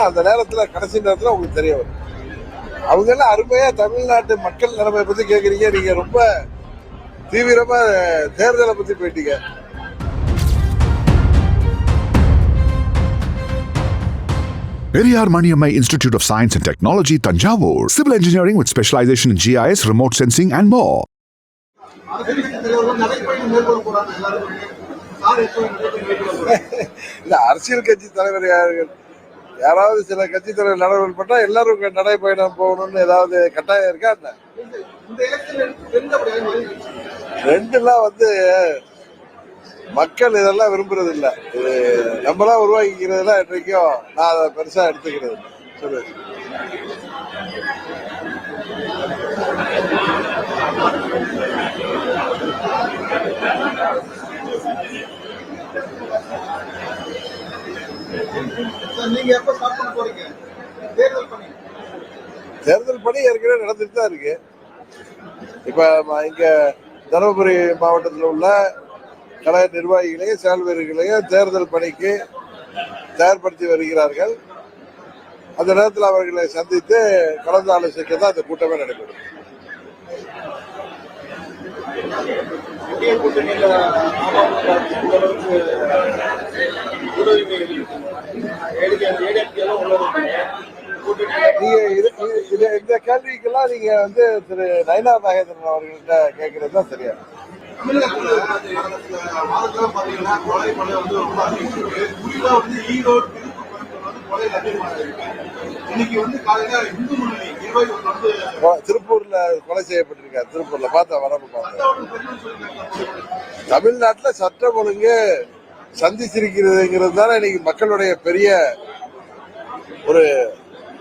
அந்த நேரத்துல கடைசி நேரத்துல உங்களுக்கு தெரிய வரும் அவங்க எல்லாம் அருமையா தமிழ்நாட்டு மக்கள் நிலைமை பத்தி கேக்குறீங்க நீங்க ரொம்ப தீவிரமா தேர்தலை பத்தி போயிட்டீங்க Periyar Maniammai Institute of Science and Technology, Tanjavur. Civil engineering with specialization in GIS, remote sensing, and more. அரசியல் கட்சி தலைவர் யாரு- யாராவது சில கட்சி தலைவர் நடவடிக்கை பட்டா எல்லாரும் நடைபயணம் போகணும்னு ஏதாவது கட்டாயம் இருக்கா என்ன? ரெண்டுலாம் வந்து மக்கள் இதெல்லாம் விரும்புறது இல்ல இது நம்மளா உருவாக்கிக்கிறதுலாம் இன்றைக்கும் நான் அதை பெருசா எடுத்துக்கிறது சொல்லு நீங்க எப்ப ஸ்டார்ட் பண்ண போறீங்க? தேர்தல் பணி. தேர்தல் பணி ஏற்கனவே நடந்துட்டு தான் இருக்கு. இப்ப இங்க தருமபுரி மாவட்டத்தில் உள்ள கழக நிர்வாகிகளையும் செயல் வீரர்களையும் தேர்தல் பணிக்கு தயார்படுத்தி வருகிறார்கள். அந்த நேரத்தில் அவர்களை சந்தித்து கலந்து ஆலோசிக்க தான் அந்த கூட்டமே நடைபெறும். கூட்டணியில நீங்க இது- இந்த கேள்விக்கெல்லாம் நீங்க வந்து திரு நயினார் நாகேந்திரன் அவர்கள்ட்ட கேட்கறது தான் சரியா? திருப்பூர்ல கொலை செய்யப்பட்டிருக்காரு திருப்பூர்ல. பார்த்தா வரப்பு பார்த்தேன் தமிழ்நாட்டுல சட்டம் ஒழுங்கு சந்திச்சிருக்கிறதுங்கிறது தானே இன்னைக்கு மக்களுடைய பெரிய ஒரு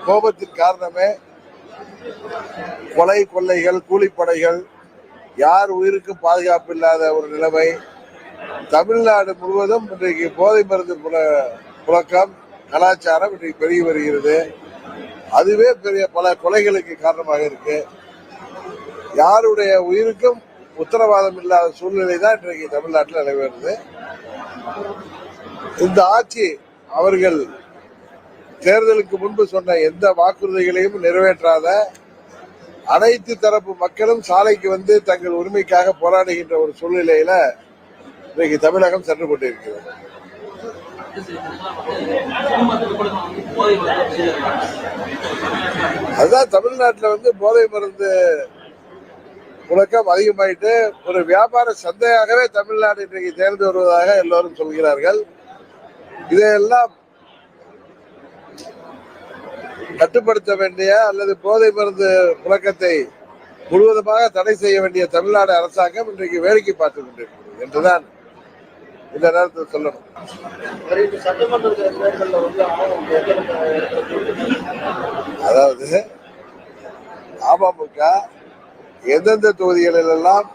கோபத்தின் காரணமே. கொலை கொள்ளைகள் கூலிப்படைகள் யார் உயிருக்கும் பாதுகாப்பு இல்லாத ஒரு நிலைமை. தமிழ்நாடு முழுவதும் இன்றைக்கு போதை மருந்து புல- புழக்கம் கலாச்சாரம் இன்றைக்கு பெருகி வருகிறது. அதுவே பெரிய பல கொலைகளுக்கு காரணமாக இருக்கு. யாருடைய உயிருக்கும் உத்தரவாதம் இல்லாத சூழ்நிலை தான் இன்றைக்கு தமிழ்நாட்டில் நிலவுகிறது இந்த ஆட்சி அவர்கள் தேர்தலுக்கு முன்பு சொன்ன எந்த வாக்குறுதிகளையும் நிறைவேற்றாத அனைத்து தரப்பு மக்களும் சாலைக்கு வந்து தங்கள் உரிமைக்காக போராடுகின்ற ஒரு சூழ்நிலையில இன்றைக்கு தமிழகம் சென்று கொண்டிருக்கிறது. அதுதான் தமிழ்நாட்டில் வந்து போதை மருந்து புழக்கம் அதிகமாயிட்டு ஒரு வியாபார சந்தையாகவே தமிழ்நாடு இன்றைக்கு தேர்ந்து வருவதாக எல்லோரும் சொல்கிறார்கள். இதையெல்லாம் கட்டுப்படுத்த வேண்டிய அல்லது போதை மருந்து புழக்கத்தை முழுவதுமாக தடை செய்ய வேண்டிய தமிழ்நாடு அரசாங்கம் இன்றைக்கு வேடிக்கை பார்த்துக் கொண்டிருக்கிறது என்றுதான் இந்த நேரத்தில் சொல்லணும். அதாவது அமமுக எந்தெந்த தொகுதிகளில் எல்லாம்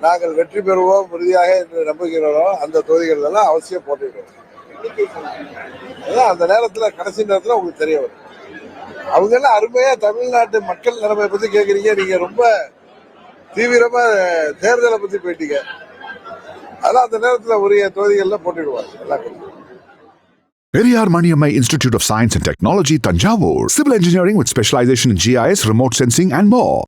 நாங்கள் வெற்றி பெறுவோம் உறுதியாக என்று நம்புகிறோமோ அந்த தொகுதிகள் எல்லாம் அவசியம் போட்டிடுவோம் அதான் அந்த நேரத்துல கடைசி நேரத்துல உங்களுக்கு தெரிய வரும். அவங்க எல்லாம் அருமையா தமிழ்நாட்டு மக்கள் நிலைமை பத்தி கேக்குறீங்க. நீங்க ரொம்ப தீவிரமா தேர்தலை பத்தி போயிட்டீங்க. அதெல்லாம் அந்த நேரத்துல உரிய தொகுதிகள்ல போட்டிடுவாங்க எல்லாம் Periyar Maniammai Institute of Science and Technology, Tanjavur. Civil engineering with specialization in GIS, remote sensing, and more.